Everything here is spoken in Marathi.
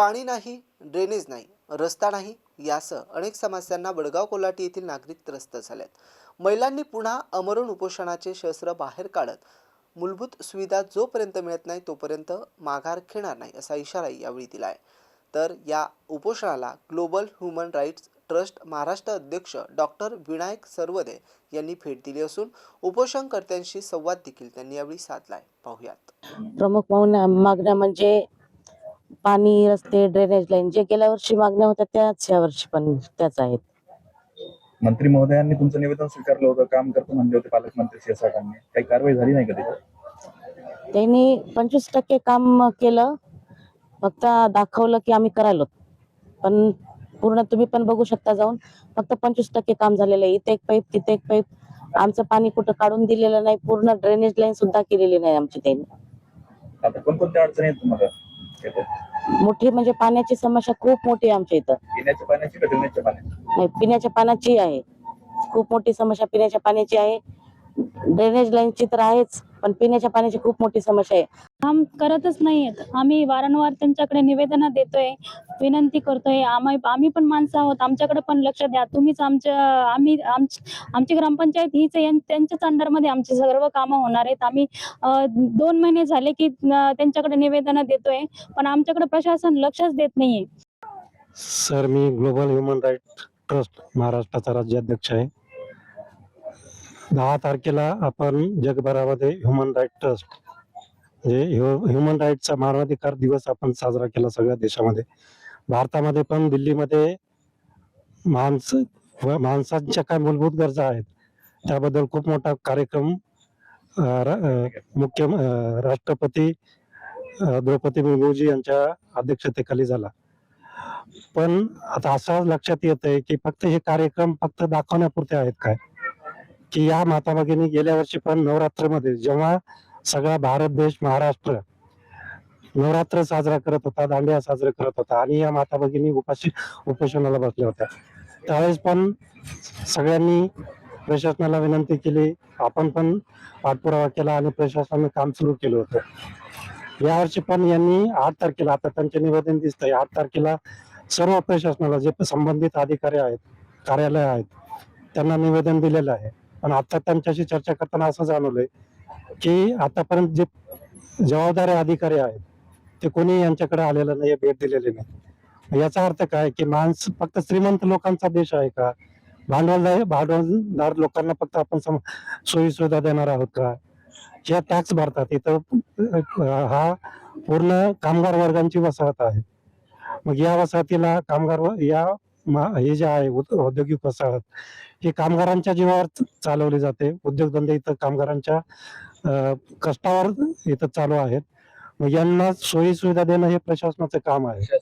पाणी नाही ड्रेनेज नाही रस्ता नाही यासह अनेक समस्यांना वडगाव कोल्हाटी येथील नागरिक त्रस्त झालेत. महिलांनी पुन्हा अमरण उपोषणाचे शस्त्र बाहेर काढत मूलभूत सुविधा जोपर्यंत मिळत नाही तोपर्यंत माघार घेणार नाही असा इशाराही यावेळी दिला आहे तर या उपोषणाला global human rights trust Maharashtra अध्यक्ष डॉक्टर विनायक सरवदे यांनी भेट दिली असून उपोषणकर्त्यांशी संवाद देखील त्यांनी यावेळी साधलाय. पाहुयात. प्रमुख पाहुण्या मागण्या म्हणजे पाणी रस्ते ड्रेनेज लाईन जे गेल्या वर्षी मागण्या होत्या त्याच या वर्षी पण त्याच आहेत. मंत्री महोदयांनी तुमचं निवेदन स्वीकारलं होतं काम करतो म्हणले होते पालकमंत्री शिरसाटांनी काही कारवाई झाली नाही का त्याच्यात त्यांनी पंचवीस टक्के काम केलं फक्त दाखवलं की आम्ही करायलो. पण पूर्ण तुम्ही पण बघू शकता जाऊन फक्त पंचवीस टक्के काम झालेलं आहे. इथे एक पाईप तिथे एक पाईप. आमचं पाणी कुठं काढून दिलेलं नाही पूर्ण ड्रेनेज लाईन सुद्धा केलेली नाही आमची त्यांनी. आता कोणकोणत्या अडचणी आहेत तुम्हाला? मोठी म्हणजे पाण्याची समस्या खूप मोठी आहे आमच्या इथं. पिण्याच्या पाण्याची का ड्रेनेजच्या पाण्याची? नाही पिण्याच्या पाण्याची आहे. खूप मोठी समस्या पिण्याच्या पाण्याची आहे. ड्रेनेज लाईनची तर आहेच पण पिण्याच्या पाण्याची खूप मोठी समस्या आहे. काम करतच नाहीयेत आम्ही वारंवार त्यांच्याकडे निवेदन देतोय विनंती करतोय. आम्ही आम्ही पण माणसं आहोत. आमच्याकडे पण लक्ष द्या. तुम्हीच आमच्या आम्ही आमच- आमची ग्रामपंचायत हीच आहे, यां- त्यांच्याच अंडरमध्ये आमची सर्व कामं होणार आहेत. आम्ही अं, दोन महिने झाले की अं, त्यांच्याकडे निवेदन देतोय पण आमच्याकडे प्रशासन लक्षच देत नाहीये. सर मी ग्लोबल ह्युमन राईट ट्रस्ट महाराष्ट्राचा राज्याध्यक्ष आहे. दहा तारखेला आपण जगभरामध्ये ह्युमन राईट ट्रस्ट म्हणजे ह्युमन राईटचा मानवाधिकार दिवस आपण साजरा केला सगळ्या देशामध्ये. भारतामध्ये पण दिल्लीमध्ये माणस व माणसांच्या काय मूलभूत गरजा आहेत त्याबद्दल खूप मोठा कार्यक्रम रा- मुख्य राष्ट्रपती द्रौपदी मुर्मूजी यांच्या अध्यक्षतेखाली झाला. पण आता असं लक्षात येत आहे की फक्त हे कार्यक्रम फक्त दाखवण्यापुरते आहेत काय? की या माता भगिनी गेल्या वर्षी पण नवरात्रमध्ये जेव्हा सगळा भारत देश महाराष्ट्र नवरात्र साजरा करत होता दांडिया साजरा करत होता आणि या माता भगिनी उपाशी उपोषणाला बसल्या होत्या. त्यावेळेस पण सगळ्यांनी प्रशासनाला विनंती केली. आपण पण पाठपुरावा केला आणि प्रशासनाने काम सुरू केलं होतं. यावर्षी पण यांनी आठ तारखेला आता त्यांचे निवेदन दिसतंय आठ तारखेला सर्व प्रशासनाला जे संबंधित अधिकारी आहेत कार्यालय आहेत त्यांना निवेदन दिलेलं आहे. पण आता त्यांच्याशी चर्चा करताना असं जाणवलंय की आतापर्यंत जे जबाबदारी अधिकारी आहेत ते कोणी यांच्याकडे आलेलं नाही भेट दिलेली नाही. याचा अर्थ काय की माणस फक्त श्रीमंत लोकांचा देश आहे का? भांडवलदार भांडवलदार लोकांना फक्त आपण सम- सोयी सुविधा देणार आहोत का? ज्या टॅक्स भरतात. इथं हा पूर्ण कामगार वर्गांची वसाहत आहे. मग या वसाहतीला कामगार व- या हे जे आहे उद- औद्योगिक वसाहत हे कामगारांच्या जीवावर चालवले चालवली जाते. उद्योगधंदे इथं कामगारांच्या कष्टावर इथं चालू आहेत. मग यांना सोयी सुविधा देणं हे प्रशासनाचं काम आहे.